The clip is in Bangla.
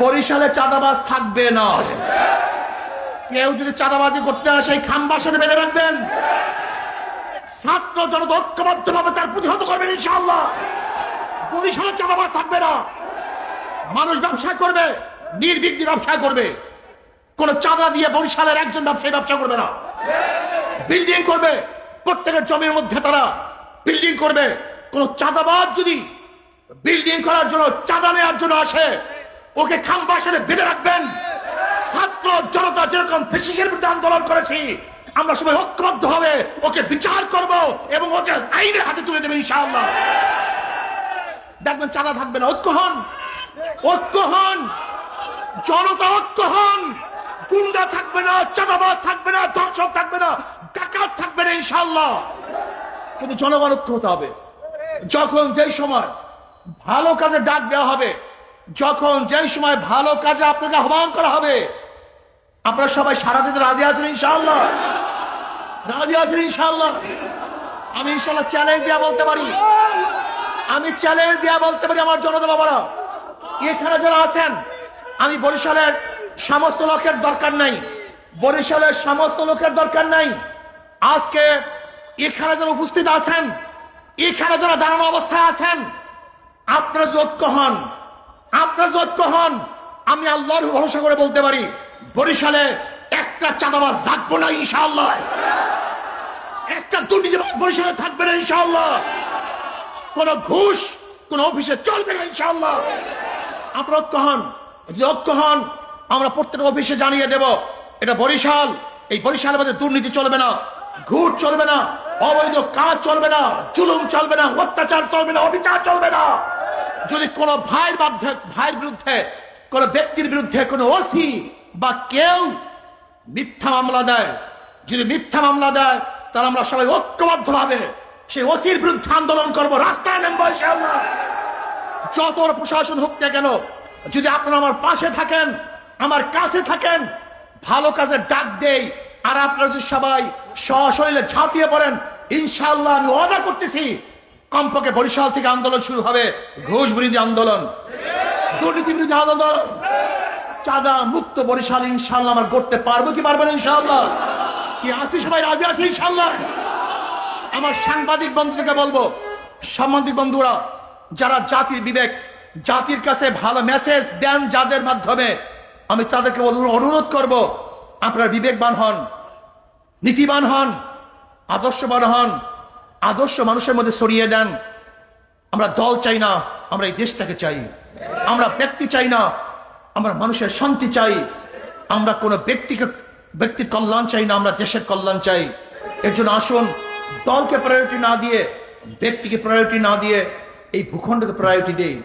বরিশালে চাঁদাবাজ থাকবে না। কেউ যদি চাঁদাবাজি করতে আসে, সেই বেঁধে রাখবেন। ছাত্র জনতা ঐক্যবদ্ধ ভাবে তার প্রতিহত করবেন, ইনশাআল্লাহ। বরিশালে চাঁদাবাজ থাকবে না। মানুষ ব্যবসা করবে, নির্বিঘ্নে ব্যবসা করবে। কোন চাঁদা দিয়ে বরিশালের একজন ব্যবসায়ী ব্যবসা করবে না। বিল্ডিং করবে, প্রত্যেকের জমির মধ্যে তারা বিল্ডিং করবে। কোন চাঁদাবাজ যদি বিল্ডিং করার জন্য, চাঁদা নেওয়ার জন্য আসে ওকে খাম্বাসনে বেঁধে রাখবেন। ছাত্র জনতা যেরকম ফেসিসের বিরুদ্ধে আন্দোলন করেছি, আমরা সবাই ঐক্যবদ্ধ হবে, ওকে বিচার করব এবং ওকে আইনের হাতে তুলে দেবে ইনশাআল্লাহ। দেখবেন চাঁদা থাকবে না, ঐক্য হন। ঐক্য হন। জনতা ঐক্য হন। গুন্ডা থাকবে না, চাঁদাবাজ থাকবে না দর্শক থাকবে না, ডাকাত থাকবে না ইনশাল্লাহ কিন্তু জনগণ ঐক্য হতে হবে। যখন যেই সময় ভালো কাজে ডাক দেওয়া হবে যখন যেই সময় ভালো কাজে আপনাকে আহ্বান করা হবে আপনারা সবাই সারা দিতে রাজি আছেন ইনশাআল্লাহ। রাজি আছেন ইনশাআল্লাহ। আমি ইনশাআল্লাহ চ্যালেঞ্জ দেওয়া বলতে পারি। আমি চ্যালেঞ্জ দেওয়া বলতে পারি আমার জনতা বাবারা। এখানে যারা আছেন, আমি বরিশালের সমস্ত লোকের দরকার নাই। বরিশালের সমস্ত লোকের দরকার নাই। আজকে এখানে যারা উপস্থিত আছেন, এখানে যারা দাঁড়ানো অবস্থায় আছেন, আপনারা যোগ্য হন আপনারা যোগ্য হন, আমি আল্লাহর ভরসা করে বলতে পারি, বরিশালে একটা চাঁদাবাজ রাখব না ইনশাআল্লাহ। একটা দুর্নীতিবাজ বরিশালে থাকবে না ইনশাআল্লাহ। কোন ঘুষ, কোন অফিসে চলবে না ইনশাআল্লাহ। আমরা ঐক্য হন ঐক্য হন, আমরা প্রত্যেক অফিসে জানিয়ে দেব, এটা বরিশাল, এই বরিশালের মধ্যে দুর্নীতি চলবে না, ঘুষ চলবে না, অবৈধ কাজ চলবে না, জুলুম চলবে না, অত্যাচার চলবে না, অবিচার চলবে না। যদি কোনো ভাইয়ের মধ্যে ভাইয়ের বিরুদ্ধে, কোন ব্যক্তির বিরুদ্ধে কোনো ওসি বা কেউ মিথ্যা মামলা দেয়, যদি মিথ্যা মামলা দেয়, তাহলে আমরা সবাই ঐক্যবদ্ধ ভাবে সেই ওসির বিরুদ্ধে আন্দোলন করব। রাস্তায় নেমবো যত প্রশাসন হোক না কেন, যদি আপনারা আমার পাশে থাকেন, আমার কাছে থাকেন, ভালো কাজে ডাক দেই, আর আপনারা যদি সবাই সশরীরে ঝাঁপিয়ে পড়েন ইনশাল্লাহ আমি ওয়াদা করতেছি কমপক্ষে বরিশাল থেকে আন্দোলন শুরু হবে। ঘুষ বিরোধী আন্দোলন। দুর্নীতি বিরোধী আন্দোলন। চাঁদা মুক্ত বরিশাল ইনশাল্লাহ আমার করতে পারব কি পারব না ইনশাআল্লাহ কি আসি সবাই রাজি আছি ইনশাআল্লাহ আমার সাংবাদিক বন্ধুদেরকে বলব সাংবাদিক বন্ধুরা, যারা জাতির বিবেক, জাতির কাছে ভালো মেসেজ দেন যাদের মাধ্যমে, আমি তাদেরকে অনু- অনুরোধ করব, আপনারা বিবেকবান হন, নীতিবান হন, আদর্শবান হন আদর্শ মানুষের মধ্যে সরিয়ে দেন। আমরা দল চাই না, আমরা এই দেশটাকে চাই। আমরা ব্যক্তি চাই না, আমরা মানুষের শান্তি চাই। আমরা কোনো ব্যক্তিকে, ব্যক্তির কল্যাণ চাই না, আমরা দেশের কল্যাণ চাই। এর জন্য আসুন, দলকে প্রায়োরিটি না দিয়ে, ব্যক্তিকে প্রায়োরিটি না দিয়ে এই ভূখণ্ডকে প্রায়োরিটি দেই।